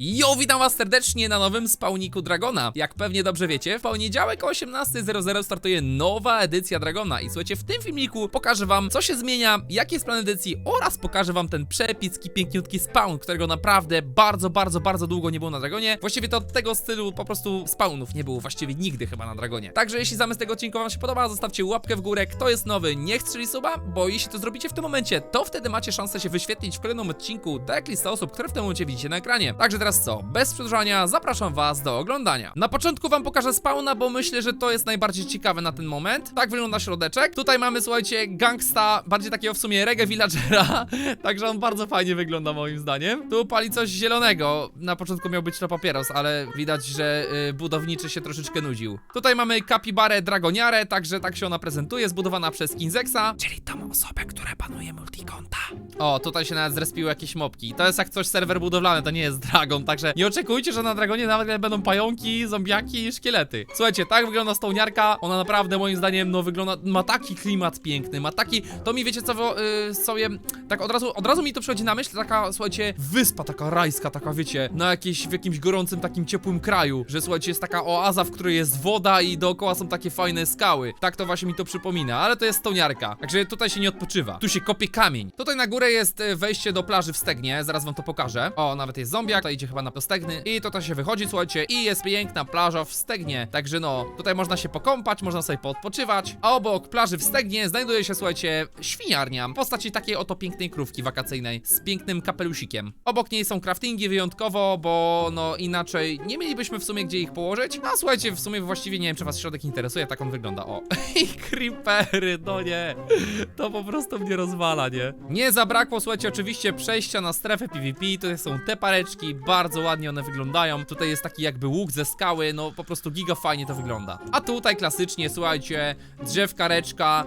Jo, witam was serdecznie na nowym spawniku Dragona. Jak pewnie dobrze wiecie, w poniedziałek o 18.00 startuje nowa edycja Dragona. I słuchajcie, w tym filmiku pokażę wam, co się zmienia, jaki jest plan edycji oraz pokażę wam ten przepicki, piękniutki spawn, którego naprawdę bardzo, bardzo, bardzo długo nie było na Dragonie. Właściwie to tego stylu po prostu spawnów nie było właściwie nigdy chyba na Dragonie. Także jeśli zamysł tego odcinka wam się podoba, zostawcie łapkę w górę. Kto jest nowy, niech strzeli suba, bo jeśli to zrobicie w tym momencie, to wtedy macie szansę się wyświetlić w kolejnym odcinku, tak jak lista osób, które w tym momencie widzicie na ekranie. Także teraz co, bez przedłużania, zapraszam was do oglądania. Na początku wam pokażę spawna, bo myślę, że to jest najbardziej ciekawe na ten moment. Tak wygląda środeczek. Tutaj mamy, słuchajcie, gangsta, bardziej takiego w sumie reggae villagera, także on bardzo fajnie wygląda moim zdaniem. Tu pali coś zielonego, na początku miał być to papieros, ale widać, że y, budowniczy się troszeczkę nudził. Tutaj mamy kapibarę dragoniarę, także tak się ona prezentuje, zbudowana przez Kinzexa, czyli tą osobę, która panuje multikonta. O, tutaj się nawet zrespiły jakieś mopki. To jest jak coś serwer budowlany, to nie jest dragon, także nie oczekujcie, że na dragonie nawet będą pająki, zombiaki i szkielety. Słuchajcie, tak wygląda stołniarka, ona naprawdę moim zdaniem, no wygląda, ma taki klimat piękny, ma taki, to mi wiecie co wy, y, sobie, tak od razu, od razu mi to przychodzi na myśl, taka, słuchajcie, wyspa taka rajska, taka wiecie, na jakieś, w jakimś gorącym, takim ciepłym kraju, że słuchajcie, jest taka oaza, w której jest woda i dookoła są takie fajne skały. Tak to właśnie mi to przypomina, ale to jest stołniarka, także tutaj się nie odpoczywa. Tu się kopie kamień. Tutaj na górę jest e, wejście do plaży w Stegnie, zaraz wam to pokażę. O, nawet jest zombiak, tutaj idzie chyba na Stegny i tutaj się wychodzi, słuchajcie, i jest piękna plaża w Stegnie. Także no, tutaj można się pokąpać, można sobie poodpoczywać. A obok plaży w Stegnie znajduje się, słuchajcie, świniarnia w postaci takiej oto pięknej krówki wakacyjnej z pięknym kapelusikiem. Obok niej są craftingi wyjątkowo, bo no inaczej nie mielibyśmy w sumie gdzie ich położyć. A słuchajcie, w sumie właściwie nie wiem, czy was środek interesuje, tak on wygląda. O, i creepery, no nie. To po prostu mnie rozwala, nie? Nie zabrakło, słuchajcie, oczywiście przejścia na strefę PvP. Tutaj są te pareczki, bardzo ładnie one wyglądają. Tutaj jest taki jakby łuk ze skały, no po prostu giga fajnie to wygląda. A tutaj klasycznie, słuchajcie, drzewka, reczka,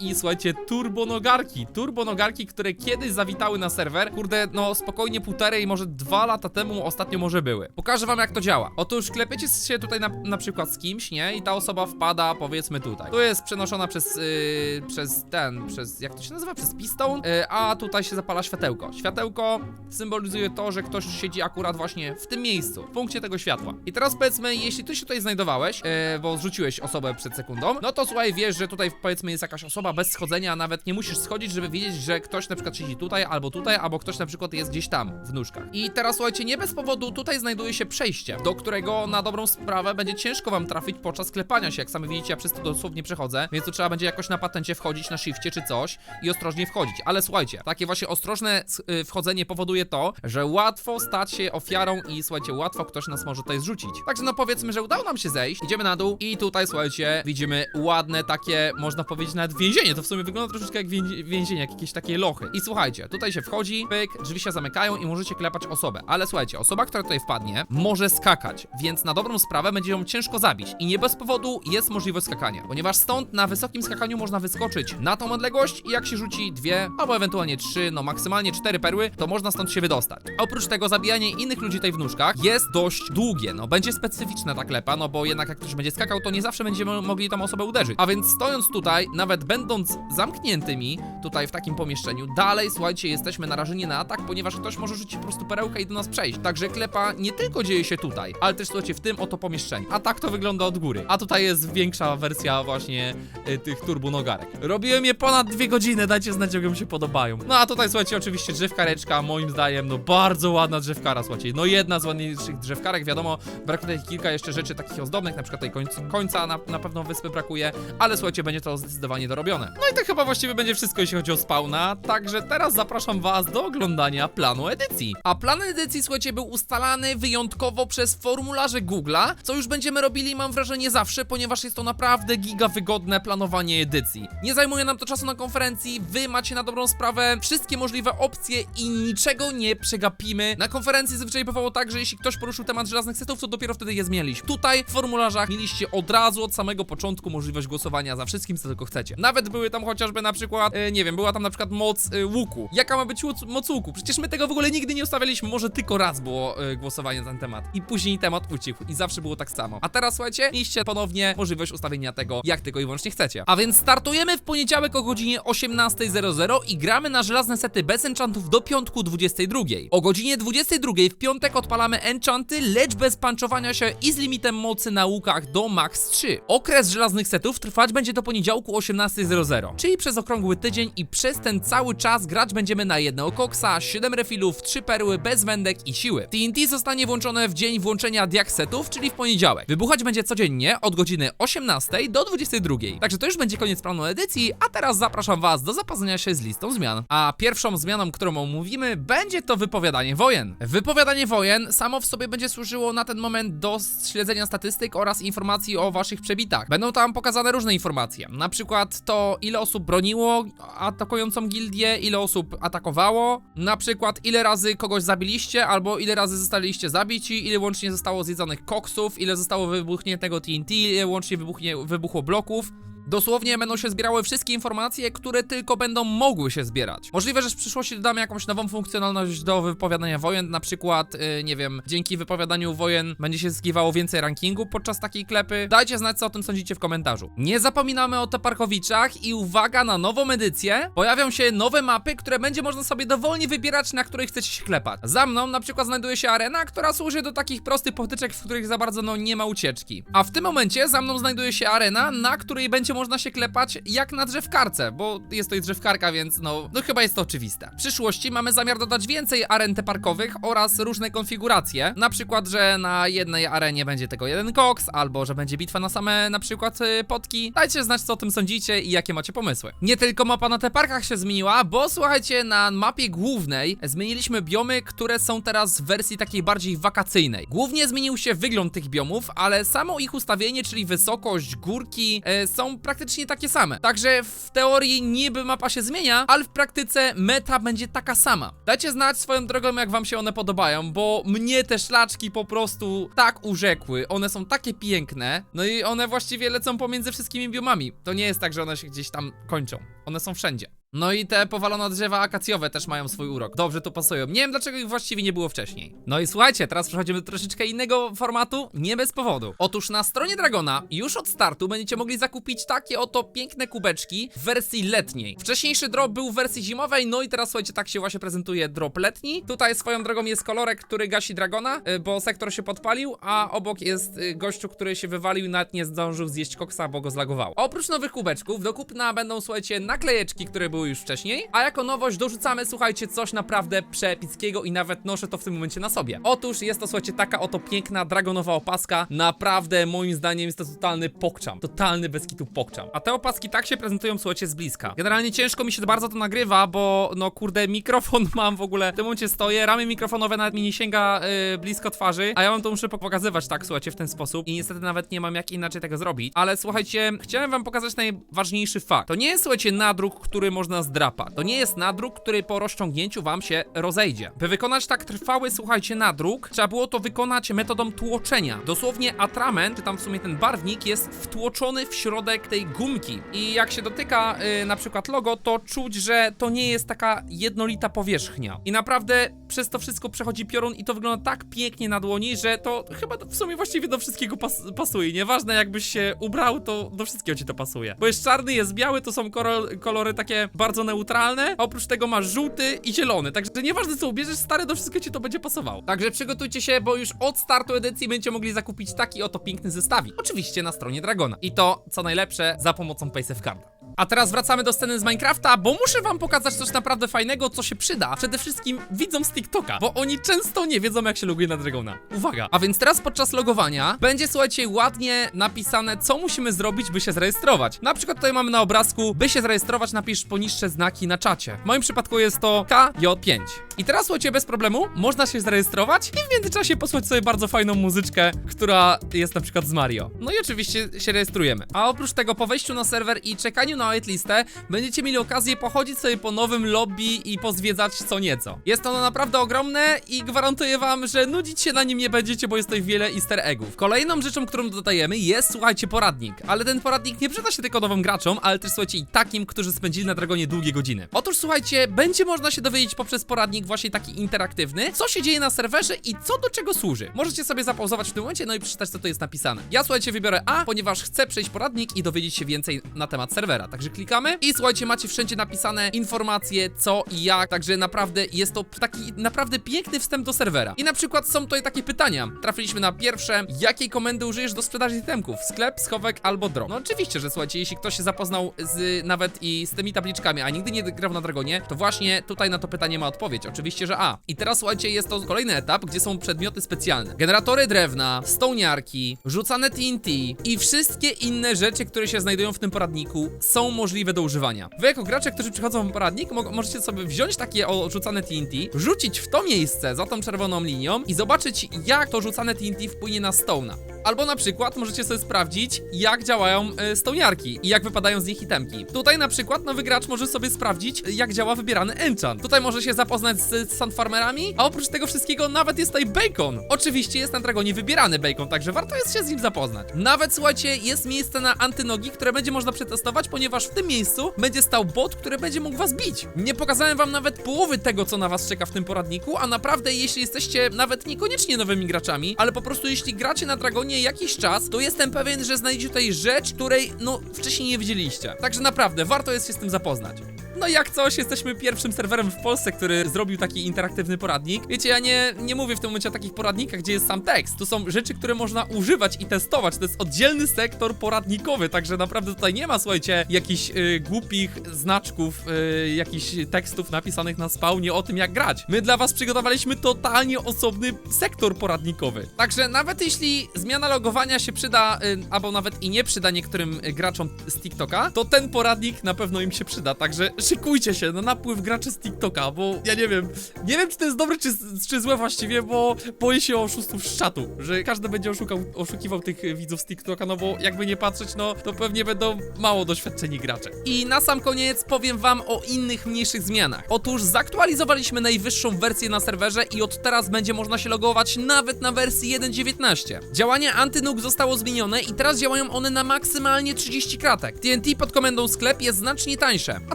i słuchajcie, turbonogarki. Turbonogarki, które kiedyś zawitały na serwer. Kurde, no spokojnie półtorej może dwa lata temu ostatnio może były. Pokażę wam jak to działa. Otóż klepiecie się tutaj na, na przykład z kimś, nie? I ta osoba wpada powiedzmy tutaj. Tu jest przenoszona przez, yy, przez ten, przez, jak to się nazywa? Przez piston, yy, a tutaj się zapala światełko. Światełko symbolizuje to, że ktoś siedzi akurat właśnie w tym miejscu, w punkcie tego światła. I teraz powiedzmy, jeśli ty się tutaj znajdowałeś, yy, bo zrzuciłeś osobę przed sekundą, no to słuchaj, wiesz, że tutaj powiedzmy jest jakaś osoba bez schodzenia, a nawet nie musisz schodzić, żeby wiedzieć, że ktoś na przykład siedzi tutaj, albo tutaj, albo ktoś na przykład jest gdzieś tam, w nóżkach. I teraz słuchajcie, nie bez powodu tutaj znajduje się przejście, do którego na dobrą sprawę będzie ciężko wam trafić podczas klepania się, jak sami widzicie, ja przez to dosłownie przechodzę, więc tu trzeba będzie jakoś na patencie wchodzić na shifcie czy coś i ostrożnie wchodzić. Ale słuchajcie, takie właśnie ostrożne y, wchodzenie powoduje to, że łatwo stać się ofiarą i słuchajcie, łatwo ktoś nas może tutaj zrzucić. Także no powiedzmy, że udało nam się zejść, idziemy na dół i tutaj słuchajcie, widzimy ładne takie, można powiedzieć nawet więzienie, to w sumie wygląda troszeczkę jak więzi- więzienie, jak jakieś takie lochy. I słuchajcie, tutaj się wchodzi, pyk, drzwi się zamykają i możecie klepać osobę. Ale słuchajcie, osoba, która tutaj wpadnie, może skakać, więc na dobrą sprawę będzie ją ciężko zabić. I nie bez powodu jest możliwość skakania, ponieważ stąd na wysokim skakaniu można wyskoczyć na tą odległość i jak się rzuci dwie, albo ewentualnie trzy, no maksymalnie cztery perły, to można stąd się wydostać. Oprócz tego zabijanie innych ludzi tutaj w nóżkach jest dość długie, no będzie specyficzna ta klepa, no bo jednak jak ktoś będzie skakał, to nie zawsze będziemy mogli tą osobę uderzyć. A więc stojąc tutaj, nawet będąc zamkniętymi tutaj w takim pomieszczeniu, dalej słuchajcie, jesteśmy narażeni na atak, ponieważ ktoś może rzucić po prostu perełkę i do nas przejść. Także klepa nie tylko dzieje się tutaj, ale też słuchajcie w tym oto pomieszczeniu. A tak to wygląda od góry. A tutaj jest większa wersja właśnie y, tych turbonogarek. Robiłem je ponad dwie godziny, dajcie znać, jak mi się podobają. No a tutaj słuchajcie, oczywiście drzewkareczka, moim zdaniem, no bardzo ładna drzewkara, słuchajcie. No jedna z ładniejszych drzewkarek, wiadomo, brakuje tutaj kilka jeszcze rzeczy takich ozdobnych, na przykład tej końca, na, na pewno wyspy brakuje, ale słuchajcie, będzie to zdecydowanie dorobione. No i to chyba właściwie będzie wszystko, jeśli chodzi o spawna, także teraz zapraszam was do oglądania planu edycji. A plan edycji, słuchajcie, był ustalany wyjątkowo przez formularze Google'a, co już będziemy robili, mam wrażenie, zawsze, ponieważ jest to naprawdę giga wygodne planowanie edycji. Nie zajmuje nam to czasu na konferencji, wy macie na dobrą sprawę wszystkie możliwe opcje i niczego nie przegapimy. Na konferencji zazwyczaj bywało tak, że jeśli ktoś poruszył temat żelaznych setów, to dopiero wtedy je zmienialiśmy. Tutaj w formularzach mieliście od razu, od samego początku możliwość głosowania za wszystkim, co tylko chcecie. Nawet były tam chociażby na przykład, e, nie wiem, była tam na przykład moc e, łuku. Jaka ma być łuc- moc łuku? Przecież my tego w ogóle nigdy nie ustawialiśmy, może tylko raz było e, głosowanie na ten temat. I później temat ucichł i zawsze było tak samo. A teraz słuchajcie, mieliście ponownie możliwość ustawienia tego, jak tylko i wyłącznie chcecie. A więc startujemy w poniedziałek o godzinie 18.00 i gra zbieramy na żelazne sety bez enchantów do piątku 22. O godzinie 22 w piątek odpalamy enchanty, lecz bez panczowania się i z limitem mocy na łukach do max 3. Okres żelaznych setów trwać będzie do poniedziałku 18.00, czyli przez okrągły tydzień i przez ten cały czas grać będziemy na jednego koksa, 7 refilów, 3 perły bez wędek i siły. TNT zostanie włączone w dzień włączenia diak setów, czyli w poniedziałek. Wybuchać będzie codziennie od godziny 18 do 22. Także to już będzie koniec planu edycji, a teraz zapraszam was do zapoznania się z listą zmian. A pierwszą zmianą, którą omówimy, będzie to wypowiadanie wojen. Wypowiadanie wojen samo w sobie będzie służyło na ten moment do śledzenia statystyk oraz informacji o waszych przebitach. Będą tam pokazane różne informacje, na przykład to ile osób broniło atakującą gildię, ile osób atakowało, na przykład ile razy kogoś zabiliście, albo ile razy zostaliście zabici, ile łącznie zostało zjedzonych koksów, ile zostało wybuchniętego TNT, ile łącznie wybuchnie, wybuchło bloków. Dosłownie będą się zbierały wszystkie informacje, które tylko będą mogły się zbierać. Możliwe, że w przyszłości dodamy jakąś nową funkcjonalność do wypowiadania wojen, na przykład, yy, nie wiem, dzięki wypowiadaniu wojen będzie się zyskiwało więcej rankingu podczas takiej klepy. Dajcie znać, co o tym sądzicie w komentarzu. Nie zapominamy o Teparkowiczach i uwaga na nową edycję. Pojawią się nowe mapy, które będzie można sobie dowolnie wybierać, na której chcecie się klepać. Za mną na przykład znajduje się arena, która służy do takich prostych potyczek, w których za bardzo no nie ma ucieczki. A w tym momencie za mną znajduje się arena, na której będzie można się klepać jak na drzewkarce, bo jest to i drzewkarka, więc no, no chyba jest to oczywiste. W przyszłości mamy zamiar dodać więcej aren parkowych oraz różne konfiguracje. Na przykład, że na jednej arenie będzie tylko jeden koks, albo że będzie bitwa na same na przykład y, potki. Dajcie znać, co o tym sądzicie i jakie macie pomysły. Nie tylko mapa na te parkach się zmieniła, bo słuchajcie, na mapie głównej zmieniliśmy biomy, które są teraz w wersji takiej bardziej wakacyjnej. Głównie zmienił się wygląd tych biomów, ale samo ich ustawienie, czyli wysokość, górki, e, są praktycznie takie same. Także w teorii niby mapa się zmienia, ale w praktyce meta będzie taka sama. Dajcie znać swoją drogą, jak wam się one podobają, bo mnie te szlaczki po prostu tak urzekły. One są takie piękne, no i one właściwie lecą pomiędzy wszystkimi biomami. To nie jest tak, że one się gdzieś tam kończą. One są wszędzie. No i te powalone drzewa akacjowe też mają swój urok. Dobrze tu pasują. Nie wiem dlaczego ich właściwie nie było wcześniej. No i słuchajcie, teraz przechodzimy do troszeczkę innego formatu, nie bez powodu. Otóż na stronie Dragona już od startu będziecie mogli zakupić takie oto piękne kubeczki w wersji letniej. Wcześniejszy drop był w wersji zimowej, no i teraz słuchajcie, tak się właśnie prezentuje drop letni. Tutaj swoją drogą jest kolorek, który gasi Dragona, y, bo sektor się podpalił, a obok jest y, gościu, który się wywalił i nawet nie zdążył zjeść koksa, bo go zlagowało. Oprócz nowych kubeczków do kupna będą, słuchajcie, naklejeczki, które były już wcześniej, a jako nowość dorzucamy, słuchajcie, coś naprawdę przepickiego i nawet noszę to w tym momencie na sobie. Otóż jest to, słuchajcie, taka oto piękna dragonowa opaska. Naprawdę, moim zdaniem, jest to totalny pokczam. Totalny bez kitu pokczam. A te opaski tak się prezentują, słuchajcie, z bliska. Generalnie ciężko mi się bardzo to nagrywa, bo no kurde, mikrofon mam w ogóle. W tym momencie stoję, ramy mikrofonowe nawet mi nie sięga yy, blisko twarzy, a ja wam to muszę pokazywać tak, słuchajcie, w ten sposób. I niestety nawet nie mam jak inaczej tego zrobić. Ale słuchajcie, chciałem wam pokazać najważniejszy fakt. To nie jest, słuchajcie, nadruk, który można zdrapać. To nie jest nadruk, który po rozciągnięciu wam się rozejdzie. By wykonać tak trwały, słuchajcie, nadruk, trzeba było to wykonać metodą tłoczenia. Dosłownie atrament, czy tam w sumie ten barwnik, jest wtłoczony w środek tej gumki. I jak się dotyka yy, na przykład logo, to czuć, że to nie jest taka jednolita powierzchnia. I naprawdę przez to wszystko przechodzi piorun i to wygląda tak pięknie na dłoni, że to chyba w sumie właściwie do wszystkiego pas pasuje. Nieważne jakbyś się ubrał, to do wszystkiego ci to pasuje. Bo jest czarny, jest biały, to są kolo- kolory takie bardzo neutralne, a oprócz tego masz żółty i zielony. Także nieważne co ubierzesz, stary, do wszystkiego ci to będzie pasowało. Także przygotujcie się, bo już od startu edycji będziecie mogli zakupić taki oto piękny zestawik. Oczywiście na stronie Dragona. I to, co najlepsze, za pomocą PaySafeCarda. A teraz wracamy do sceny z Minecrafta, bo muszę wam pokazać coś naprawdę fajnego, co się przyda przede wszystkim widzom z TikToka, bo oni często nie wiedzą, jak się loguje na Dragona. Uwaga! A więc teraz podczas logowania będzie, słuchajcie, ładnie napisane, co musimy zrobić, by się zarejestrować. Na przykład tutaj mamy na obrazku, by się zarejestrować, napisz poniższe znaki na czacie. W moim przypadku jest to KJ5. I teraz, słuchajcie, bez problemu można się zarejestrować i w międzyczasie posłuchać sobie bardzo fajną muzyczkę, która jest na przykład z Mario. No i oczywiście się rejestrujemy. A oprócz tego, po wejściu na serwer i czekaniu na whitelistę, będziecie mieli okazję pochodzić sobie po nowym lobby i pozwiedzać co nieco. Jest ono naprawdę ogromne i gwarantuję wam, że nudzić się na nim nie będziecie, bo jest tutaj wiele easter eggów. Kolejną rzeczą, którą dodajemy jest, słuchajcie, poradnik. Ale ten poradnik nie przyda się tylko nowym graczom, ale też, słuchajcie, i takim, którzy spędzili na Dragonie długie godziny. Otóż, słuchajcie, będzie można się dowiedzieć poprzez poradnik właśnie taki interaktywny, co się dzieje na serwerze i co do czego służy. Możecie sobie zapauzować w tym momencie, no i przeczytać, co tu jest napisane. Ja, słuchajcie, wybiorę A, ponieważ chcę przejść poradnik i dowiedzieć się więcej na temat serwera. Także klikamy i słuchajcie, macie wszędzie napisane informacje, co i jak, także naprawdę jest to taki naprawdę piękny wstęp do serwera. I na przykład są tutaj takie pytania. Trafiliśmy na pierwsze, jakiej komendy użyjesz do sprzedaży itemków? Sklep, schowek albo drop. No oczywiście, że słuchajcie, jeśli ktoś się zapoznał z nawet i z tymi tabliczkami, a nigdy nie grał na Dragonie, to właśnie tutaj na to pytanie ma odpowiedź. Oczywiście, że A. I teraz słuchajcie, jest to kolejny etap, gdzie są przedmioty specjalne. Generatory drewna, stołniarki, rzucane TNT i wszystkie inne rzeczy, które się znajdują w tym poradniku są możliwe do używania. Wy jako gracze, którzy przychodzą w poradnik, mo możecie sobie wziąć takie rzucane TNT, rzucić w to miejsce za tą czerwoną linią i zobaczyć, jak to rzucane TNT wpłynie na Stone'a. Albo na przykład możecie sobie sprawdzić, jak działają y, stołniarki i jak wypadają z nich itemki. Tutaj na przykład nowy gracz może sobie sprawdzić, jak działa wybierany enchant. Tutaj może się zapoznać z sandfarmerami, a oprócz tego wszystkiego nawet jest tutaj bacon. Oczywiście jest na Dragonie wybierany bacon, także warto jest się z nim zapoznać. Nawet słuchajcie, jest miejsce na antynogi, które będzie można przetestować, ponieważ w tym miejscu będzie stał bot, który będzie mógł was bić. Nie pokazałem wam nawet połowy tego, co na was czeka w tym poradniku, a naprawdę jeśli jesteście nawet niekoniecznie nowymi graczami, ale po prostu jeśli gracie na Dragonie jakiś czas, to jestem pewien, że znajdziecie tutaj rzecz, której no wcześniej nie widzieliście. Także naprawdę warto jest się z tym zapoznać. No jak coś, jesteśmy pierwszym serwerem w Polsce, który zrobił taki interaktywny poradnik. Wiecie, ja nie, nie mówię w tym momencie o takich poradnikach, gdzie jest sam tekst. To są rzeczy, które można używać i testować. To jest oddzielny sektor poradnikowy, także naprawdę tutaj nie ma, słuchajcie, jakichś y, głupich znaczków, y, jakichś tekstów napisanych na spawnie o tym, jak grać. My dla was przygotowaliśmy totalnie osobny sektor poradnikowy. Także nawet jeśli zmiana logowania się przyda, y, albo nawet i nie przyda niektórym y, graczom z TikToka, to ten poradnik na pewno im się przyda. Także szykujcie się na napływ graczy z TikToka, bo ja nie wiem, nie wiem czy to jest dobre czy, czy złe właściwie, bo boję się oszustów z czatu, że każdy będzie oszukał, oszukiwał tych widzów z TikToka, no bo jakby nie patrzeć, no to pewnie będą mało doświadczeni gracze. I na sam koniec powiem wam o innych mniejszych zmianach. Otóż zaktualizowaliśmy najwyższą wersję na serwerze i od teraz będzie można się logować nawet na wersji 1.19. Działanie antynuk zostało zmienione i teraz działają one na maksymalnie 30 kratek. TNT pod komendą sklep jest znacznie tańsze, a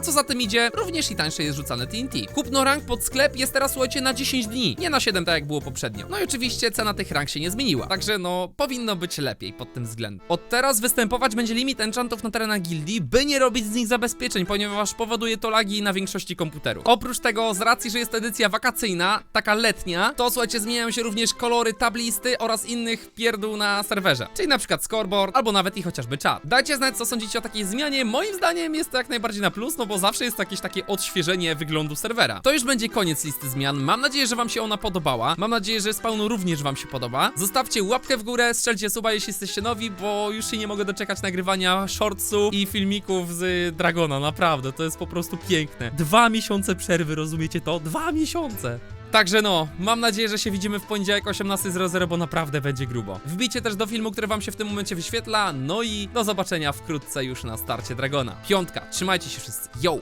co za tym idzie, również i tańsze jest rzucane TNT. Kupno rank pod sklep jest teraz słuchajcie na 10 dni, nie na 7 tak jak było poprzednio. No i oczywiście cena tych rank się nie zmieniła, także no powinno być lepiej pod tym względem. Od teraz występować będzie limit enchantów na terenach gildii, by nie robić z nich zabezpieczeń, ponieważ powoduje to lagi na większości komputerów. Oprócz tego, z racji, że jest edycja wakacyjna, taka letnia, to słuchajcie, zmieniają się również kolory tablisty oraz innych pierdół na serwerze, czyli na przykład scoreboard, albo nawet i chociażby czat. Dajcie znać, co sądzicie o takiej zmianie, moim zdaniem jest to jak najbardziej na plus, no bo zawsze jest to jakieś takie odświeżenie wyglądu serwera. To już będzie koniec listy zmian, mam nadzieję, że wam się ona podobała, mam nadzieję, że spawnu również wam się podoba. Zostawcie łapkę w górę, strzelcie suba, jeśli jesteście nowi, bo już się nie mogę doczekać nagrywania shortsu i filmików z Dragona, naprawdę, to jest po prostu piękne. Dwa miesiące przerwy, rozumiecie to? Dwa miesiące! Także no, mam nadzieję, że się widzimy w poniedziałek 18.00, bo naprawdę będzie grubo. Wbijcie też do filmu, który wam się w tym momencie wyświetla, no i do zobaczenia wkrótce już na starcie Dragona. Piątka, trzymajcie się wszyscy, yo!